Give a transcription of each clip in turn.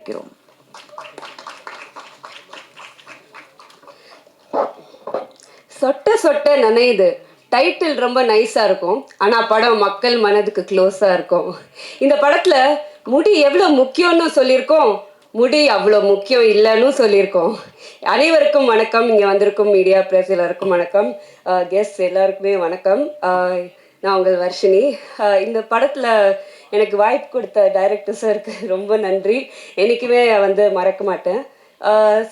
இருக்கிறோம் சொட்ட சொட்ட நனையுது. டைட்டில் ரொம்ப நைஸாக இருக்கும். ஆனால் படம் மக்கள் மனதுக்கு க்ளோஸாக இருக்கும். இந்த படத்தில் முடி எவ்வளோ முக்கியம்னு சொல்லியிருக்கோம். முடி அவ்வளோ முக்கியம் இல்லைன்னு சொல்லியிருக்கோம். அனைவருக்கும் வணக்கம். இங்கே வந்திருக்கும் மீடியா பிரஸ் எல்லாருக்கும் வணக்கம். கெஸ்ட் எல்லாருக்குமே வணக்கம். அஹ், நான் உங்கள் வர்ஷினி. இந்த படத்தில் எனக்கு வாய்ப்பு கொடுத்த டைரக்டர் சாருக்கு ரொம்ப நன்றி. என்றைக்குமே வந்து மறக்க மாட்டேன்.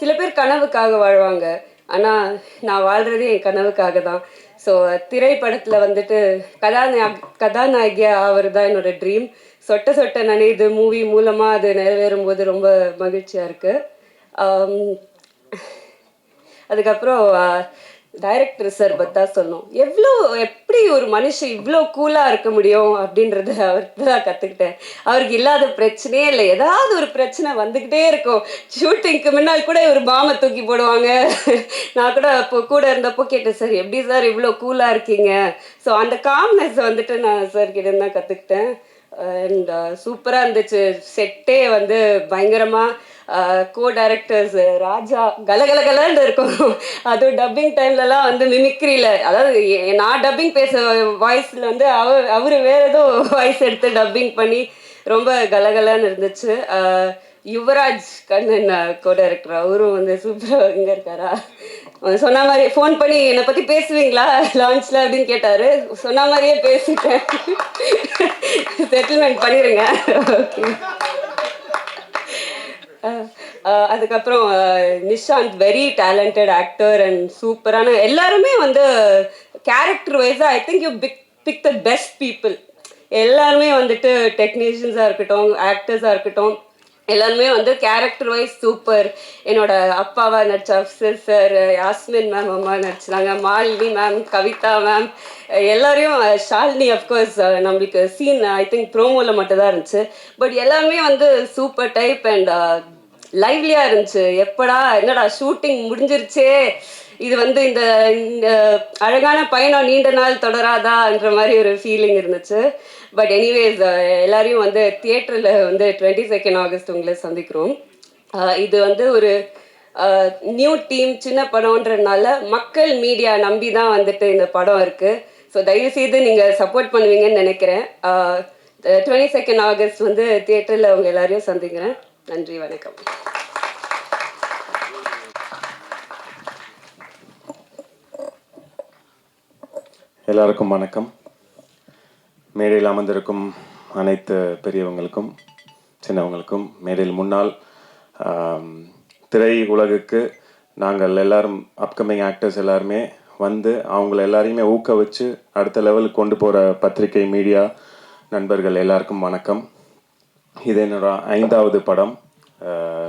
சில பேர் கனவுக்காக வாழ்வாங்க. ஆனால் நான் வாழ்கிறதே என் கனவுக்காக தான். ஸோ திரைப்படத்தில் வந்துட்டு கதாநாயக கதாநாயகியாக அவர் தான் என்னோடய ட்ரீம் சொட்ட சொட்ட நினைது மூவி மூலமாக அது நிறைவேறும் போது ரொம்ப மகிழ்ச்சியாக இருக்குது அதுக்கப்புறம் டைரக்டர் சார் பத்தா சொல்லணும். எவ்வளோ எப்படி ஒரு மனுஷன் இவ்வளோ கூலாக இருக்க முடியும் அப்படின்றத அவர்கிட்ட தான் கற்றுக்கிட்டேன் அவருக்கு இல்லாத பிரச்சனையே இல்லை. ஏதாவது ஒரு பிரச்சனை வந்துக்கிட்டே இருக்கும். ஷூட்டிங்க்கு முன்னால் கூட ஒரு பாமை தூக்கி போடுவாங்க. நான் கூட அப்போ கூட இருந்தப்போ கேட்டேன் சார் எப்படி சார் இவ்வளோ கூலாக இருக்கீங்க? ஸோ அந்த காம்னஸ் வந்துட்டு நான் சார் கிட்ட தான் கற்றுக்கிட்டேன் அண்ட் சூப்பராக uh, இருந்துச்சு. செட்டே வந்து பயங்கரமாக கோ டைரக்டர்ஸ் ராஜா கலகலகலன்னு இருக்கும். அதுவும் டப்பிங் டைம்லலாம் வந்து மிமிக்ரியில் அதாவது நான் டப்பிங் பேச வாய்ஸில் வந்து அவர் அவர் வேற ஏதோ வாய்ஸ் எடுத்து டப்பிங் பண்ணி ரொம்ப கலகலன்னு இருந்துச்சு. யுவராஜ் கண்ணன் கோ டைரக்டர் அவரும் வந்து சூப்பராக இங்கே இருக்காரா? அவர் சொன்ன மாதிரி ஃபோன் பண்ணி என்னை பற்றி பேசுவீங்களா? லான்ச்சில் அப்படின்னு கேட்டார். சொன்ன மாதிரியே பேசிட்டேன். செட்டில்மெண்ட் பண்ணிடுங்க ஓகே அதுக்கப்புறம் Nishanth very talented actor and சூப்பரான எல்லாருமே வந்து கேரக்டர் வைஸாக I think you pick pick the best people எல்லாருமே வந்துட்டு டெக்னீஷியன்ஸாக இருக்கட்டும் ஆக்டர்ஸாக இருக்கட்டும் எல்லாருமே வந்து கேரக்டர் வைஸ் சூப்பர் என்னோட அப்பாவா நடிச்ச அப்சர் சார் யாஸ்மின் மேம் அம்மா நடிச்சாங்க மாலினி மேம் கவிதா மேம் எல்லாரையும் ஷாலினி அஃப்கோர்ஸ் நம்மளுக்கு சீன் ஐ திங்க் ப்ரோமோவில் மட்டும்தான் இருந்துச்சு. பட் எல்லாருமே வந்து சூப்பர் டைப் அண்ட் லைவ்லியாக இருந்துச்சு. எப்படா என்னடா ஷூட்டிங் முடிஞ்சிருச்சே? இது வந்து இந்த இந்த அழகான பயணம் நீண்ட நாள் தொடராதான்ற மாதிரி ஒரு ஃபீலிங் இருந்துச்சு. பட் எனிவேஸ் uh, எல்லாரையும் வந்து தியேட்டரில் வந்து டுவெண்ட்டி செகண்ட் ஆகஸ்ட் உங்களை சந்திக்கிறோம். Uh, இது வந்து ஒரு uh, நியூ டீம் சின்ன படம்ன்றதுனால மக்கள் மீடியா நம்பி தான் வந்துட்டு இந்த படம் இருக்குது ஸோ தயவுசெய்து நீங்கள் சப்போர்ட் பண்ணுவீங்கன்னு நினைக்கிறேன். டுவெண்ட்டி செகண்ட் ஆகஸ்ட் வந்து தியேட்டரில் உங்கள் எல்லாரையும் சந்திக்கிறேன். நன்றி வணக்கம். எல்லாருக்கும் வணக்கம். மேடையில் அமர்ந்திருக்கும் அனைத்து பெரியவங்களுக்கும் சின்னவங்களுக்கும் மேடையில் முன்னால் திரை உலகுக்கு நாங்கள் எல்லாரும் அப்கமிங் ஆக்டர்ஸ் எல்லாருமே வந்து அவங்கள எல்லாரையுமே ஊக்குவிச்சு அடுத்த லெவலுக்கு கொண்டு போகிற பத்திரிகை மீடியா நண்பர்கள் எல்லாருக்கும் வணக்கம். இது என்னோட ஐந்தாவது படம்.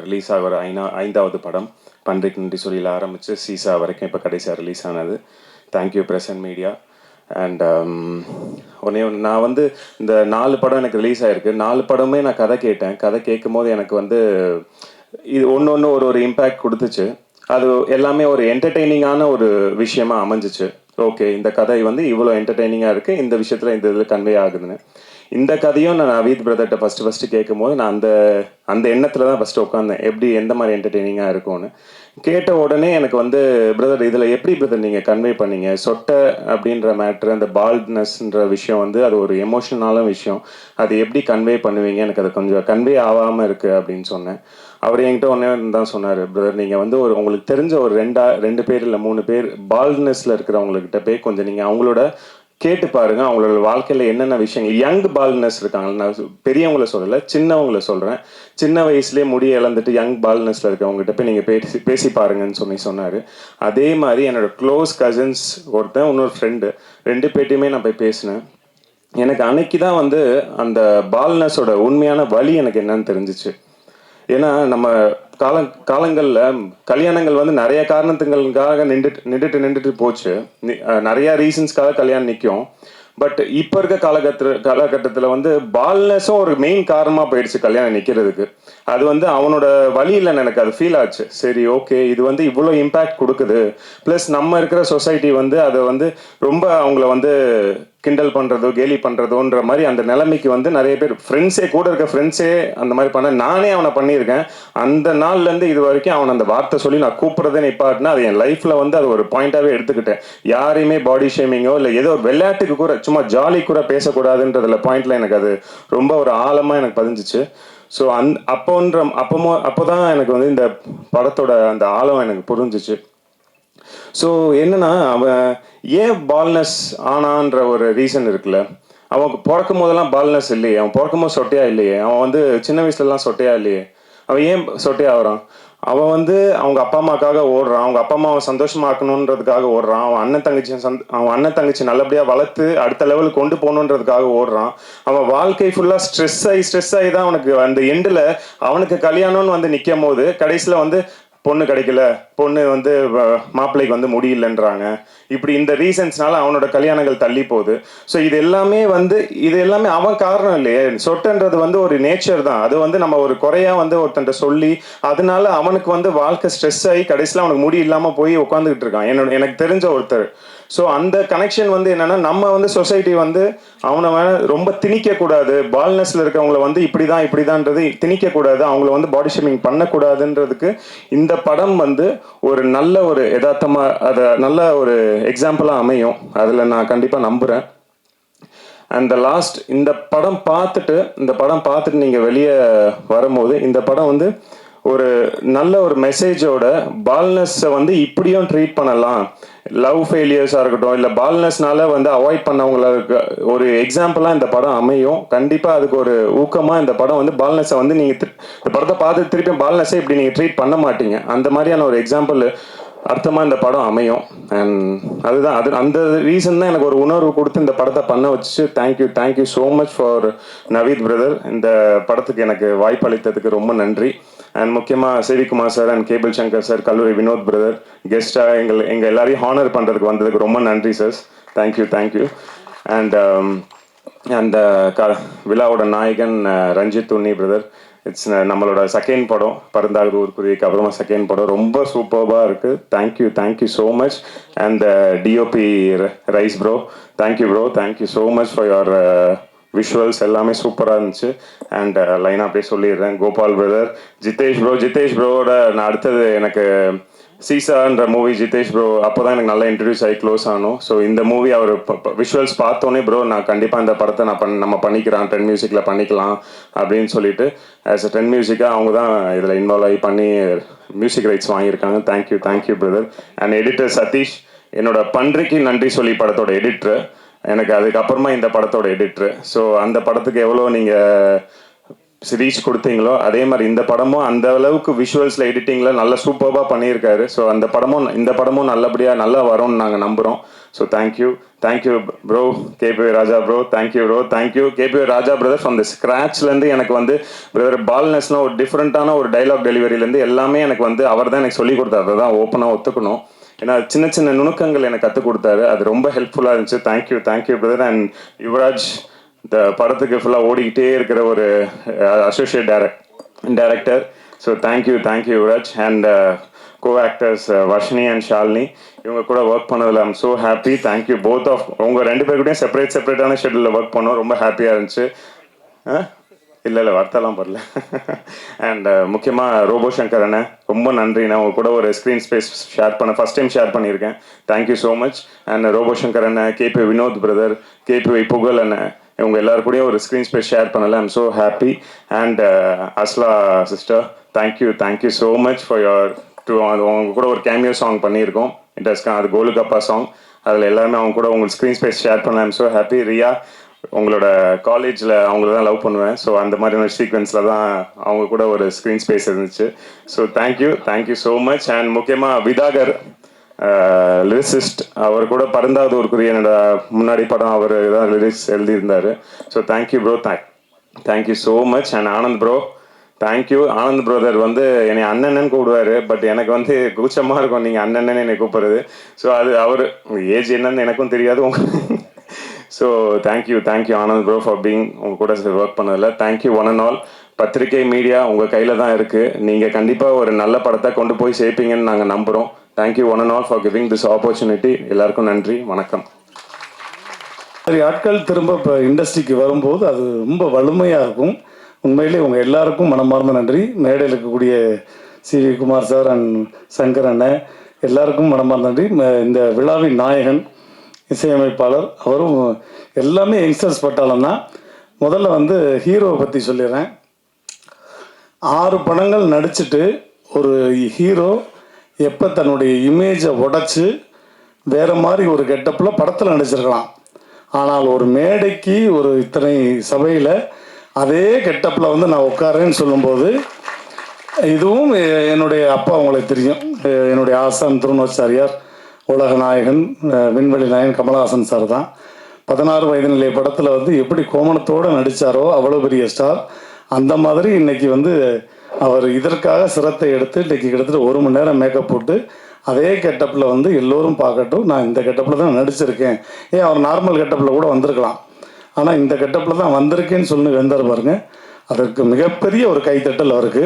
ரிலீஸ் ஆகிற ஐநா ஐந்தாவது படம். பன்றிக்கு நன்றி சொல்லியில் ஆரம்பித்து சீசா வரைக்கும் இப்போ கடைசியாக ரிலீஸ் ஆனது. தேங்க்யூ பிரசன்ட் மீடியா அண்ட் ஒன்னே ஒன்று நான் வந்து இந்த நாலு படம் எனக்கு ரிலீஸ் ஆயிருக்கு. நாலு படமே நான் கதை கேட்டேன். கதை கேட்கும் போது எனக்கு வந்து இது ஒன்று ஒன்று ஒரு ஒரு இம்பேக்ட் கொடுத்துச்சு. அது எல்லாமே ஒரு என்டர்டெய்னிங்கான ஒரு விஷயமா அமைஞ்சிச்சு. ஓகே இந்த கதை வந்து இவ்வளோ என்டர்டெய்னிங்காக இருக்குது இந்த விஷயத்தில் இந்த இதில் கன்வே ஆகுதுன்னு. இந்த கதையும் நான் அவீத் பிரதர்கிட்ட ஃபஸ்ட்டு ஃபஸ்ட்டு கேட்கும்போது நான் அந்த அந்த எண்ணத்தில் தான் ஃபஸ்ட்டு உட்காந்தேன் எப்படி எந்த மாதிரி என்டர்டெய்னிங்காக இருக்கும்னு. கேட்ட உடனே எனக்கு வந்து பிரதர் இதில் எப்படி பிரதர் நீங்கள் கன்வே பண்ணீங்க? சொட்டை அப்படின்ற மேட்ரு அந்த பால்ட்னஸ்ன்ற விஷயம் வந்து அது ஒரு எமோஷனலான விஷயம். அது எப்படி கன்வே பண்ணுவீங்க? எனக்கு அது கொஞ்சம் கன்வே ஆகாமல் இருக்குது அப்படின்னு சொன்னேன். அவர் என்கிட்ட ஒன்றே தான் சொன்னார் பிரதர் நீங்கள் வந்து ஒரு உங்களுக்கு தெரிஞ்ச ஒரு ரெண்டா ரெண்டு பேர் இல்லை மூணு பேர் பால்ட்னஸில் இருக்கிறவங்கக்கிட்ட போய் கொஞ்சம் நீங்கள் அவங்களோட கேட்டு பாருங்க அவங்களோட வாழ்க்கையில என்னென்ன விஷயங்கள். யங் பால்னஸ் இருக்காங்க நான் பெரியவங்கள சொல்லல சின்னவங்கள சொல்றேன். சின்ன வயசுலயே முடிய இழந்துட்டு யங் பால்னஸ்ல இருக்கவங்ககிட்ட போய் நீங்க பேசி பேசி பாருங்கன்னு சொல்லி சொன்னாரு. அதே மாதிரி என்னோட க்ளோஸ் கசின்ஸ் ஒருத்தன் இன்னொரு ஃப்ரெண்டு ரெண்டு பேர்ட்டையுமே நான் போய் பேசினேன். எனக்கு அன்னைக்கு தான் வந்து அந்த பால்னஸோட உண்மையான வழி எனக்கு என்னன்னு தெரிஞ்சிச்சு. ஏன்னா நம்ம கால காலங்களில் கல்யாணங்கள் வந்து நிறைய காரணத்துங்களுக்காக நின்றுட்டு நின்றுட்டு நின்றுட்டு போச்சு. நிறையா நிறைய ரீசன்ஸ்க்காக கல்யாணம் நிற்கும் பட் இப்போ இருக்க காலகட்ட காலகட்டத்தில் வந்து பால்னஸும் ஒரு மெயின் காரணமாக போயிடுச்சு கல்யாணம் நிற்கிறதுக்கு அது வந்து அவனோட வழியில் எனக்கு அது ஃபீல் ஆச்சு. சரி ஓகே இது வந்து இவ்வளோ இம்பேக்ட் கொடுக்குது. ப்ளஸ் நம்ம இருக்கிற சொசைட்டி வந்து அதை வந்து ரொம்ப அவங்கள வந்து கிண்டல் பண்ணுறதோ கேலி பண்ணுறதோன்ற மாதிரி அந்த நிலைமைக்கு வந்து நிறைய பேர் ஃப்ரெண்ட்ஸே கூட இருக்க ஃப்ரெண்ட்ஸே அந்த மாதிரி பண்ண நானே அவனை பண்ணியிருக்கேன். அந்த நாள்லேருந்து இது வரைக்கும் அவன் அந்த வார்த்தை சொல்லி நான் கூப்பிட்றதே நிப்பாட்டினா அது என் லைஃப்பில் வந்து அது ஒரு பாயிண்ட்டாகவே எடுத்துக்கிட்டேன். யாரையுமே பாடி ஷேமிங்கோ இல்லை ஏதோ ஒரு விளையாட்டுக்கு கூட சும்மா ஜாலி கூட பேசக்கூடாதுன்றதுல பாயிண்டில் எனக்கு அது ரொம்ப ஒரு ஆழமாக எனக்கு பதிஞ்சிச்சு. ஸோ அந் அப்போன்ற அப்போமோ அப்போ தான் எனக்கு வந்து இந்த படத்தோட அந்த ஆழம் எனக்கு புரிஞ்சிச்சு. ஸோ என்னன்னா அவன் ஏன் பால்னஸ் ஆனான்ற ஒரு ரீசன் இருக்குல்ல? அவன் பிறக்கும் போதெல்லாம் பால்னஸ் இல்லையே. அவன் பிறக்கும் போது சொட்டையா இல்லையே? அவன் வந்து சின்ன வயசுலலாம் சொட்டையா இல்லையே? அவன் ஏன் சொட்டையா ஆகுறான்? அவன் வந்து அவங்க அப்பா அம்மாக்காக ஓடுறான். அவங்க அப்பா அம்மா அவன் சந்தோஷமாக்கணுன்றதுக்காக ஓடுறான். அவன் அண்ணன் தங்கச்சி சந்த் அவன் அண்ணன் தங்கச்சி நல்லபடியாக வளர்த்து அடுத்த லெவலுக்கு கொண்டு போகணுன்றதுக்காக ஓடுறான். அவன் வாழ்க்கை ஃபுல்லாக ஸ்ட்ரெஸ் ஆகி ஸ்ட்ரெஸ் ஆகி தான் அவனுக்கு அந்த எண்டில் அவனுக்கு கல்யாணம்னு வந்து நிற்கும் போது கடைசியில் வந்து பொண்ணு கிடைக்கல பொண்ணு வந்து மாப்பிள்ளைக்கு வந்து முடியலன்றாங்க. இப்படி இந்த ரீசன்ஸ்னால அவனோட கல்யாணங்கள் தள்ளி போகுது. ஸோ இது எல்லாமே வந்து இது எல்லாமே அவன் காரணம் இல்லையே. சொட்டுன்றது வந்து ஒரு நேச்சர் தான். அது வந்து நம்ம ஒரு குறையா வந்து ஒருத்தன்ட்ட சொல்லி அதனால அவனுக்கு வந்து வாழ்க்கை ஸ்ட்ரெஸ் ஆகி கடைசியில் அவனுக்கு முடி இல்லாமல் போய் உட்காந்துக்கிட்டு இருக்கான். என்னோட எனக்கு தெரிஞ்ச ஒருத்தர். ஸோ அந்த கனெக்ஷன் வந்து என்னன்னா நம்ம வந்து சொசைட்டி வந்து அவனை ரொம்ப திணிக்கக்கூடாது. பால்னஸ்ல இருக்கவங்கள வந்து இப்படிதான் இப்படிதான்றது திணிக்க திணிக்கக்கூடாது. அவங்கள வந்து பாடி ஷேமிங் பண்ணக்கூடாதுன்றதுக்கு இந்த படம் வந்து ஒரு நல்ல ஒரு யதார்த்தமாக அதை நல்ல ஒரு எக்ஸாம்பிளாக அமையும். அதில் நான் கண்டிப்பாக நம்புகிறேன் அண்ட் த லாஸ்ட் இந்த படம் பார்த்துட்டு இந்த படம் பார்த்துட்டு நீங்கள் வெளியே வரும்போது இந்த படம் வந்து ஒரு நல்ல ஒரு மெசேஜோட பால்னஸை வந்து இப்படியும் ட்ரீட் பண்ணலாம். லவ் ஃபெயிலியர்ஸாக இருக்கட்டும் இல்லை பால்னஸ்னால வந்து அவாய்ட் பண்ணவங்களுக்கு ஒரு எக்ஸாம்பிளாக இந்த படம் அமையும். கண்டிப்பாக அதுக்கு ஒரு ஊக்கமாக இந்த படம் வந்து பால்னஸை வந்து நீங்கள் இந்த படத்தை பார்த்து திருப்பி பால்னஸை இப்படி நீங்கள் ட்ரீட் பண்ண மாட்டீங்க. அந்த மாதிரியான ஒரு எக்ஸாம்பிள் அர்த்தமாக இந்த படம் அமையும். அண்ட் அதுதான் அது அந்த ரீசன் தான் எனக்கு ஒரு உணர்வு கொடுத்து இந்த படத்தை பண்ண வச்சு thank you thank you so much for Naveed brother இந்த படத்துக்கு எனக்கு வாய்ப்பு அளித்ததுக்கு ரொம்ப நன்றி. அண்ட் முக்கியமாக Sivakumar sir and Cable Sankar sir Kalloori Vinoth brother கெஸ்ட்டாக எங்கள் எங்கள் எல்லாரையும் ஹானர் பண்ணுறதுக்கு வந்ததுக்கு ரொம்ப நன்றி சார் தேங்க்யூ தேங்க்யூ அண்ட் அந்த க விழாவோட நாயகன் uh, Ranjith Unni brother it's uh, நம்மளோட செகண்ட் படம் பருந்தாக ஊர்குறிக்கு அப்புறமா செகண்ட் படம். ரொம்ப சூப்பர்பாக இருக்குது thank you thank you so much and DOP Rais bro thank you bro thank you so much for your visuals எல்லாமே சூப்பராக இருந்துச்சு. அண்ட் லைனாக uh, அப்படியே சொல்லிடுறேன். கோபால் பிரதர் ஜிதேஷ் ப்ரோ ஜிதேஷ் ப்ரோவோட நான் அடுத்தது எனக்கு சீசான்ற மூவி ஜிதேஷ் ப்ரோ அப்போ தான் எனக்கு நல்லா இன்ட்ரடியூஸ் ஆகி க்ளோஸ் ஆனோம். ஸோ இந்த மூவி அவர் விஷுவல்ஸ் பார்த்தோன்னே ப்ரோ நான் கண்டிப்பாக இந்த படத்தை நான் பண் நம்ம பண்ணிக்கிறோம் டென் மியூசிக்கில் பண்ணிக்கலாம் அப்படின்னு சொல்லிட்டு ஆஸ் அ டென் மியூசிக்காக அவங்க தான் இதில் இன்வால்வ் ஆகி பண்ணி மியூசிக் ரைட்ஸ் வாங்கியிருக்காங்க. Thank you thank you brother and editor Sathish என்னோட பன்றிக்கு நன்றி சொல்லி படத்தோட எடிட்டர் எனக்கு அதுக்கப்புறமா இந்த படத்தோட எடிட்ரு ஸோ அந்த படத்துக்கு எவ்வளோ நீங்கள் ரீச் கொடுத்தீங்களோ அதே மாதிரி இந்த படமும் அந்த அளவுக்கு விஷுவல்ஸில் எடிட்டிங்கில் நல்ல சூப்பராக பண்ணியிருக்காரு. ஸோ அந்த படமும் இந்த படமும் நல்லபடியாக நல்லா வரும்னு நாங்கள் நம்புகிறோம் so thank you thank you bro K P Raja bro thank you bro thank you K P Raja brother from the ஸ்க்ராட்ச்லேருந்து எனக்கு வந்து பிரதர் பால்னஸ்னா ஒரு டிஃப்ரெண்ட்டான ஒரு டைலாக் டெலிவரியிலேருந்து எல்லாமே எனக்கு வந்து அவர் தான் எனக்கு சொல்லிக் கொடுத்தாரு. அதை தான் ஓப்பனாக ஒத்துக்கணும். ஏன்னா சின்ன சின்ன நுணுக்கங்கள் எனக்கு கற்றுக் கொடுத்தாரு. அது ரொம்ப ஹெல்ப்ஃபுல்லாக இருந்துச்சு. Thank you thank you brother and Yuvaraj இந்த படத்துக்கு ஃபுல்லாக ஓடிக்கிட்டே இருக்கிற ஒரு associate direct director so thank you thank you Yuvaraj and co actors Varshini and Shalini இவங்க கூட ஒர்க் பண்ணதில் I'm so happy thank you both of உங்கள் ரெண்டு பேர் கூடயும் செப்பரேட் செப்பரேட்டான ஷெட்யூலில் ஒர்க் பண்ணோம். ரொம்ப ஹாப்பியாக இருந்துச்சு. ஆ இல்லை இல்லை வார்த்தைலாம் பரல அண்ட் uh, முக்கியமாக ரோபோ சங்கர் அண்ணன் ரொம்ப நன்றி நான் உங்க கூட ஒரு ஸ்க்ரீன் ஸ்பேஸ் ஷேர் பண்ண ஃபர்ஸ்ட் டைம் ஷேர் பண்ணியிருக்கேன். Thank you so much and Robo Shankar அண்ணன் கேபி வினோத் பிரதர் கேபி புகழ் அண்ணன் இவங்க எல்லாரு கூடயும் ஒரு ஸ்க்ரீன் ஸ்பேஸ் ஷேர் பண்ணல. I'm so happy and Asla sister thank you thank you so much for your to அவங்க கூட ஒரு கேமியோ சாங் பண்ணியிருக்கோம். இன்ட்ரெஸ்ட் அது கோலுகப்பா சாங் அதில் எல்லாருமே அவங்க கூட உங்களுக்கு ஸ்க்ரீன் ஸ்பேஸ் ஷேர் பண்ணல ஐம் ஸோ ஹாப்பி ரியா உங்களோட காலேஜில் அவங்கள தான் லவ் பண்ணுவேன். ஸோ அந்த மாதிரியான சீக்வென்ஸில் தான் அவங்க கூட ஒரு ஸ்க்ரீன் ஸ்பேஸ் இருந்துச்சு. So thank you thank you so much and முக்கியமாக விதாகர் லிரிசிஸ்ட் அவர் கூட பிறந்தாவது ஒரு என்னோட முன்னாடி படம் அவர் தான் லிரிக்ஸ் எழுதியிருந்தார். So thank you bro thank thank you so much and Anand bro thank you Anand brother வந்து என்னை அண்ணன்னு கூப்பிடுவாரு. பட் எனக்கு வந்து கூச்சமாக இருக்கும். நீங்கள் அண்ணன்னு என்னை கூப்பிட்றது. ஸோ அது அவர் ஏஜ் என்னன்னு எனக்கும் தெரியாது. உங்க so thank you thank you Anand bro for being உங்கள் கூட ஒர்க் பண்ணதில். Thank you one and all பத்திரிகை மீடியா உங்கள் கையில் தான் இருக்குது நீங்கள் கண்டிப்பாக ஒரு நல்ல படத்தை கொண்டு போய் சேர்ப்பீங்கன்னு நாங்கள் நம்புகிறோம் thank you one and all for giving this opportunity எல்லாருக்கும் நன்றி வணக்கம். மாதிரி ஆட்கள் திரும்ப இப்போ இண்டஸ்ட்ரிக்கு வரும்போது அது ரொம்ப வலிமையாக இருக்கும். உண்மையிலே உங்கள் எல்லாருக்கும் மனமார்ந்த நன்றி. மேடையில் இருக்கக்கூடிய C. V. Kumar sir and Shankar அண்ணன் எல்லாருக்கும் மனமார்ந்த நன்றி. இந்த விழாவின் நாயகன் இசையமைப்பாளர். அவரும் எல்லாமே யங்ஸ்டர்ஸ் பட்டாளம் தான். முதல்ல வந்து ஹீரோவை பற்றி சொல்லிடுறேன். ஆறு படங்கள் நடிச்சுட்டு ஒரு ஹீரோ எப்போ தன்னுடைய இமேஜை உடச்சி வேறு மாதிரி ஒரு கெட்டப்பில் படத்தில் நடிச்சிருக்கலாம். ஆனால் ஒரு மேடைக்கு ஒரு இத்தனை சபையில் அதே கெட்டப்பில் வந்து நான் உட்காரேன்னு சொல்லும்போது இதுவும் என்னுடைய அப்பா உங்களுக்கு தெரியும். என்னுடைய ஆசான் திருநோச்சாரியார் உலக நாயகன் விண்வெளி நாயகன் கமலஹாசன் சார் தான். பதினாறு வயது நிலை படத்தில் வந்து எப்படி கோமணத்தோடு நடித்தாரோ அவ்வளோ பெரிய ஸ்டார் அந்த மாதிரி இன்னைக்கு வந்து அவர் இதற்காக சிரத்தை எடுத்து இன்றைக்கி கிட்டத்தட்ட ஒரு மணி நேரம் மேக்கப் போட்டு அதே கெட்டப்பில் வந்து எல்லோரும் பார்க்கட்டும். நான் இந்த கெட்டப்பில் தான் நடிச்சிருக்கேன். ஏன் அவர் நார்மல் கெட்டப்பில் கூட வந்திருக்கலாம். ஆனால் இந்த கெட்டப்பில் தான் வந்திருக்கேன்னு சொல்லி வந்தார் பாருங்க. அதற்கு மிகப்பெரிய ஒரு கைத்தட்டல் அவருக்கு.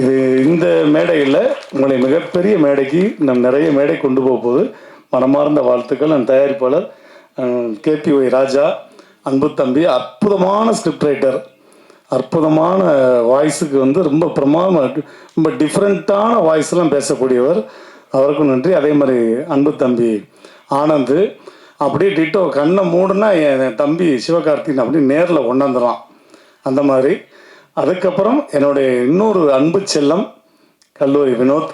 இது இந்த மேடையில் உங்களை மிகப்பெரிய மேடைக்கு நம் நிறைய மேடை கொண்டு போக மனமார்ந்த வாழ்த்துக்கள். நம் தயாரிப்பாளர் கேபி ஒய் ராஜா அன்பு தம்பி அற்புதமான ஸ்கிரிப்ட் ரைட்டர் அற்புதமான வாய்ஸுக்கு வந்து ரொம்ப பிரமாதமாக ரொம்ப டிஃப்ரெண்ட்டான வாய்ஸ்லாம் பேசக்கூடியவர். அவருக்கும் நன்றி. அதே மாதிரி அன்பு தம்பி ஆனந்த். அப்படியே டிட்டோ கண்ணை மூடுனா என் தம்பி சிவகார்த்திகன் அப்படியே நேரில் கொண்டாந்துடலாம் அந்த மாதிரி. அதுக்கப்புறம் என்னுடைய இன்னொரு அன்பு செல்லம் கல்லூரி வினோத்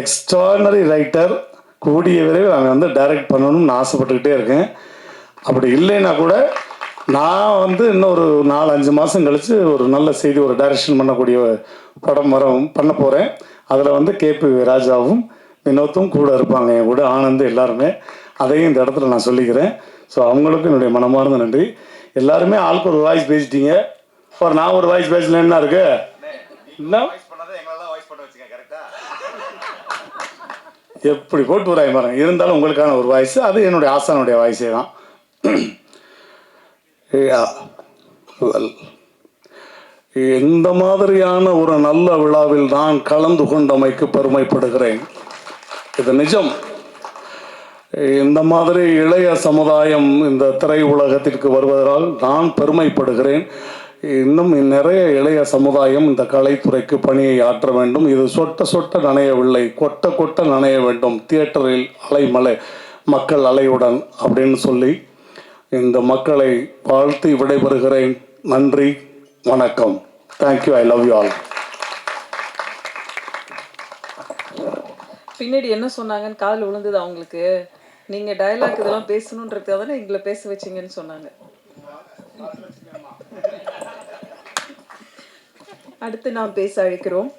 எக்ஸ்ட்ரானரி ரைட்டர் கூடிய விரைவில் அவன் வந்து டைரக்ட் பண்ணணும்னு ஆசைப்பட்டுக்கிட்டே இருக்கேன். அப்படி இல்லைன்னா கூட நான் வந்து இன்னும் ஒரு நாலு அஞ்சு மாதம் கழித்து ஒரு நல்ல செய்தி ஒரு டைரக்ஷன் பண்ணக்கூடிய படம் வர பண்ண போகிறேன் அதில் வந்து கேபி ராஜாவும் வினோத்தும் கூட இருப்பாங்க என் கூட ஆனந்த் எல்லாருமே. அதையும் இந்த இடத்துல நான் சொல்லிக்கிறேன். ஸோ அவங்களுக்கும் என்னுடைய மனமார்ந்த நன்றி. எல்லாருமே ஆளுக்கு ஒரு வாய்ஸ் பேசிட்டீங்க. ஒரு நான் ஒரு வாய்ஸ் பேசல என்ன இருக்கு? எப்படி போட்டு வராய் பாருங்க. இருந்தாலும் உங்களுக்கான ஒரு வாய்ஸ் அது என்னுடைய ஆசானுடைய வாய்ஸே தான். Yeah. இந்த மாதிரியான ஒரு நல்ல விழாவில் நான் கலந்து கொண்டமைக்கு பெருமைப்படுகிறேன்? இது நிஜம். இந்த மாதிரி இளைய சமுதாயம் இந்த திரை உலகத்திற்கு வருவதால் நான் பெருமைப்படுகிறேன். இன்னும் நிறைய இளைய சமுதாயம் இந்த கலைத்துறைக்கு பணியை ஆற்ற வேண்டும். இது சொட்ட சொட்ட நனையவில்லை கொட்ட கொட்ட நனைய வேண்டும். தியேட்டரில் அலைமலை மக்கள் அலையுடன் அப்படின்னு சொல்லி இந்த மக்களை வாழ்த்து விடைபெறுகிறேன். நன்றி. வணக்கம். Thank you I love you all பின்னாடி என்ன சொன்னாங்கன்னு காதில் விழுந்தது அவங்களுக்கு. நீங்கள் டயலாக் இதெல்லாம் பேசணுன்றதுக்காக தானே எங்களை பேச வச்சீங்கன்னு சொன்னாங்க. அடுத்து நாம் பேச அழைக்கிறோம்.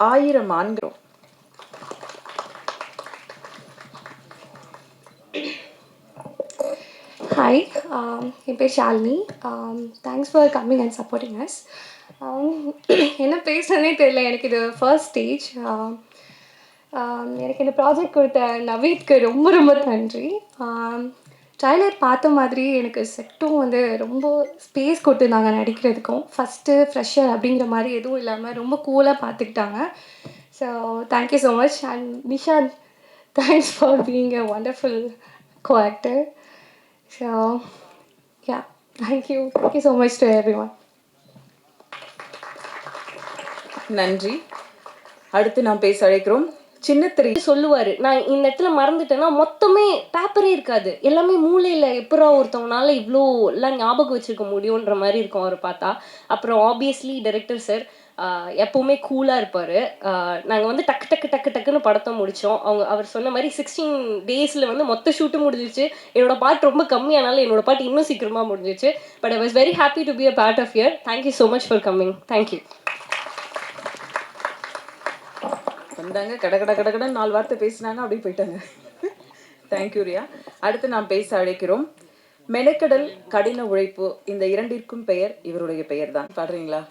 ஆயிரம் ஆண்கிறோம் ஹாய் um, என் பேர் Shalini. Thanks for coming and supporting us என்ன பேசுறதுனே தெரியல எனக்கு இது ஃபர்ஸ்ட் ஸ்டேஜ் um, um, எனக்கு இந்த ப்ராஜெக்ட் கொடுத்த நவீத்க்கு ரொம்ப ரொம்ப நன்றி. ட்ரைலர் பார்த்த மாதிரி எனக்கு செட்டும் வந்து ரொம்ப ஸ்பேஸ் கொடுத்துருந்தாங்க நடிக்கிறதுக்கும். ஃபஸ்ட்டு ஃப்ரெஷர் அப்படிங்கிற மாதிரி எதுவும் இல்லாமல் ரொம்ப கூலாக பார்த்துக்கிட்டாங்க. So thank you so much and Nishanth thanks for being a wonderful co actor so yeah thank you thank you so much to everyone நன்றி. அடுத்து நாம் பேச அழைக்கிறோம் சின்னத்திரி சொல்லுவாரு. நான் இந்த இடத்துல மறந்துட்டேன்னா மொத்தமே பேப்பரே இருக்காது. எல்லாமே மூளையில எப்பரா ஒருத்தவங்கனால இவ்வளோ எல்லாம் ஞாபகம் வச்சிருக்க முடியுன்ற மாதிரி இருக்கும் அவர் பார்த்தா. அப்புறம் ஆப்வியஸ்லி டைரக்டர் சார் எப்பவுமே கூலாக இருப்பார். நாங்கள் வந்து டக்கு டக்கு டக்கு டக்குன்னு படத்தை முடித்தோம் அவங்க அவர் சொன்ன மாதிரி சிக்ஸ்டீன் டேஸில் வந்து மொத்த ஷூட்டும் முடிஞ்சிச்சு என்னோட பாட்டு ரொம்ப கம்மியானாலும் என்னோட பாட்டு இன்னும் சீக்கிரமாக முடிஞ்சிச்சு but I was very happy to be a part of here thank you so much for coming thank you வந்தாங்க. கட கட கட கடன்னு நாலு வார்த்தை பேசினாங்க. அப்படியே போயிட்டாங்க. Thank you Riya. அடுத்து நாம் பேச அழைக்கிறோம். மெனக்கடல் கடின உழைப்பு இந்த இரண்டிற்கும் பெயர் இவருடைய பெயர் தான் பாடுறீங்களா?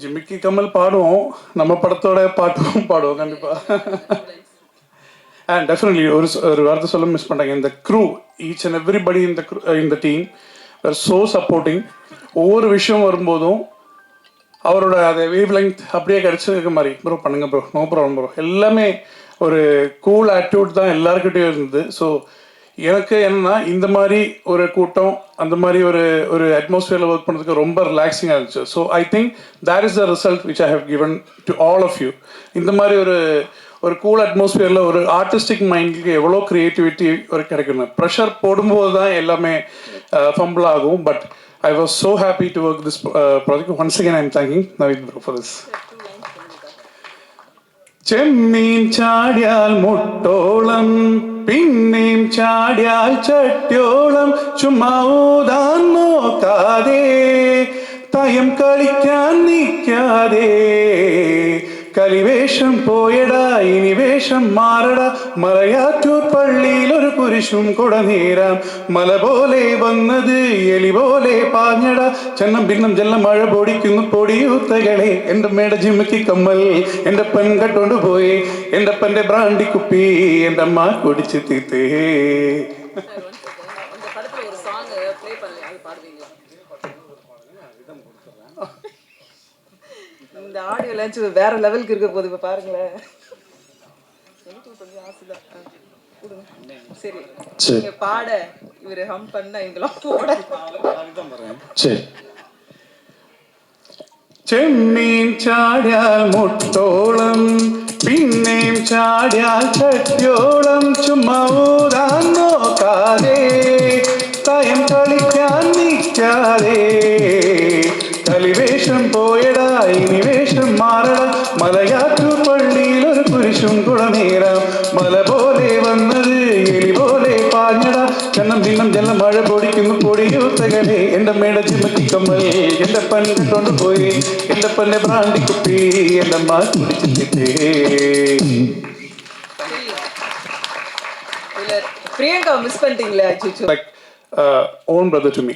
ஜிமிக்கி கமல் பாடுவோம். நம்ம படத்தோட பாட்டும் பாடுவோம் கண்டிப்பா. அண்ட் டெஃபினெட்லி ஒரு ஒரு வார்த்தை சொல்ல மிஸ் பண்ணுறாங்க இந்த க்ரூ ஈச் அண்ட் எவ்ரிபடி இந்த இந்த டீம் ஆர் ஸோ சப்போர்ட்டிங் ஒவ்வொரு விஷயம் வரும்போதும் அவரோட அதை வேவ் லெங்க் அப்படியே கிடச்சிருக்க மாதிரி. ப்ரோ பண்ணுங்க ப்ரோ நோ ப்ராப்ளம் ப்ரோ எல்லாமே ஒரு கூல் ஆட்டிடியூட் தான் எல்லாருக்கிட்டையும் இருந்தது. ஸோ எனக்கு என்னன்னா இந்த மாதிரி ஒரு கூட்டம் அந்த மாதிரி ஒரு ஒரு அட்மாஸ்பியரில் ஒர்க் பண்ணுறதுக்கு ரொம்ப ரிலாக்ஸிங்காக இருந்துச்சு. So I think that is the result which I have given to all of you இந்த மாதிரி ஒரு ஒரு கூல் அட்மாஸ்பியரில் ஒரு ஆர்டிஸ்டிக் மைண்டுக்கு எவ்வளோ க்ரியேட்டிவிட்டி ஒரு கிடைக்கணும் ப்ரெஷர் போடும்போது தான் எல்லாமே uh, ஃபம்பிள் ஆகும். But I was so happy to work this uh, project. Once again, I'm thanking Navid Bro for this. ചെമ്മീൻ ചാടിയാൽ മുട്ടോളം പിന്നെയും ചാടിയാൽ ചട്ടിയോളം ചുമ്മാ ഊതാൻ നോക്കാതെ തയം കളിക്കാൻ നിൽക്കാതെ കലിവേഷം പോയടാ ഇനി വേഷം മാറടാ മലയാറ്റൂർ പള്ളിയിൽ ഒരു കുരിശും കുടനീരാം മല പോലെ വന്നത് എലി പോലെ പാഞ്ഞടാ ചെന്നം ഭിന്നം ജല്ലം മഴ പൊടിക്കുന്നു പൊടിയൂത്തകളെ എൻ്റെ മേട ജിമ്മയ്ക്ക് കമ്മൽ എൻ്റെ പെൺ കട്ടോണ്ട് പോയി എൻ്റെ അപ്പൻ്റെ ബ്രാണ്ടി കുപ്പി എൻ്റെ അമ്മ കുടിച്ച് തീത്തേ இந்த இந்த ஆடியோ லான்ச் வேற லெவலுக்கு இருக்க போகுது இப்போ பாருங்களேன் எனக்கு கொஞ்சம் ஆசைதான் ஆ, கொடுங்க சரி சரி. நீங்க பாட இவரு ஹம் பண்ண இவங்களாம் போட சரி ചെമ്മീൻ ചാടിയാൽ മുട്ടോളം പിന്നെയും ചാടിയാൽ ചട്ടിയോളം ചുമ്മാ ഊതാൻ നോക്കാതെ തയം കളിക്കാൻ നിൽക്കാതെ എൻ്റെ മേട ചിമ്മക്കി കമ്മൽ എൻ്റെ പൺ കൊണ്ട് പോയി എൻ്റെ പന്നെ ബ്രാണ്ടി കുപ്പി എൻ്റെ അമ്മ കുടിച്ചിട്ടേ இல்ல Priyanka miss பண்ணிட்டீங்களே அச்சுச்சு like uh, own brother to me.